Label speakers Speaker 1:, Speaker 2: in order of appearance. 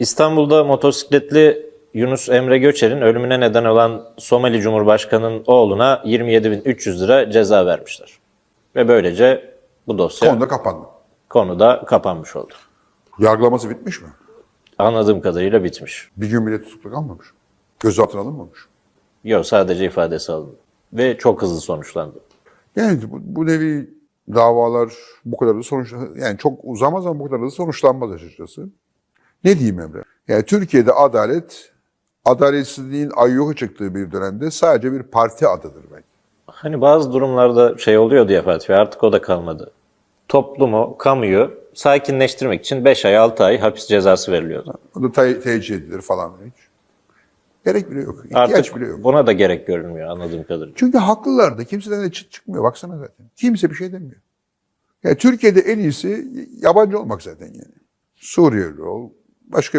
Speaker 1: İstanbul'da motosikletli Yunus Emre Göçer'in ölümüne neden olan Somali Cumhurbaşkanı'nın oğluna 27.300 lira ceza vermişler. Ve böylece bu dosya
Speaker 2: Konuda kapandı.
Speaker 1: konuda kapanmış oldu.
Speaker 2: Yargılaması bitmiş mi?
Speaker 1: Anladığım kadarıyla bitmiş.
Speaker 2: Bir gün bile tutuklu kalmamış. Gözaltına alınmamış.
Speaker 1: Yok sadece ifadesi alındı. Ve çok hızlı sonuçlandı.
Speaker 2: Yani bu, bu nevi davalar bu kadar da sonuç yani çok uzamaz ama bu kadar da sonuçlanmaz açıkçası. Ne diyeyim Emre? Yani Türkiye'de adalet adaletsizliğin ayyuka çıktığı bir dönemde sadece bir parti adıdır belki.
Speaker 1: Hani bazı durumlarda şey oluyor diye Fatih artık o da kalmadı. Toplumu, kamuyu sakinleştirmek için 5 ay 6 ay hapis cezası veriliyor.
Speaker 2: O da te- tecih edilir falan hiç. Gerek bile yok. İhtiyaç
Speaker 1: Artık
Speaker 2: bile yok.
Speaker 1: buna da gerek görünmüyor anladığım kadarıyla.
Speaker 2: Çünkü haklılar da kimseden de çıt çıkmıyor. Baksana zaten. Kimse bir şey demiyor. Yani Türkiye'de en iyisi yabancı olmak zaten yani. Suriyeli ol, başka bir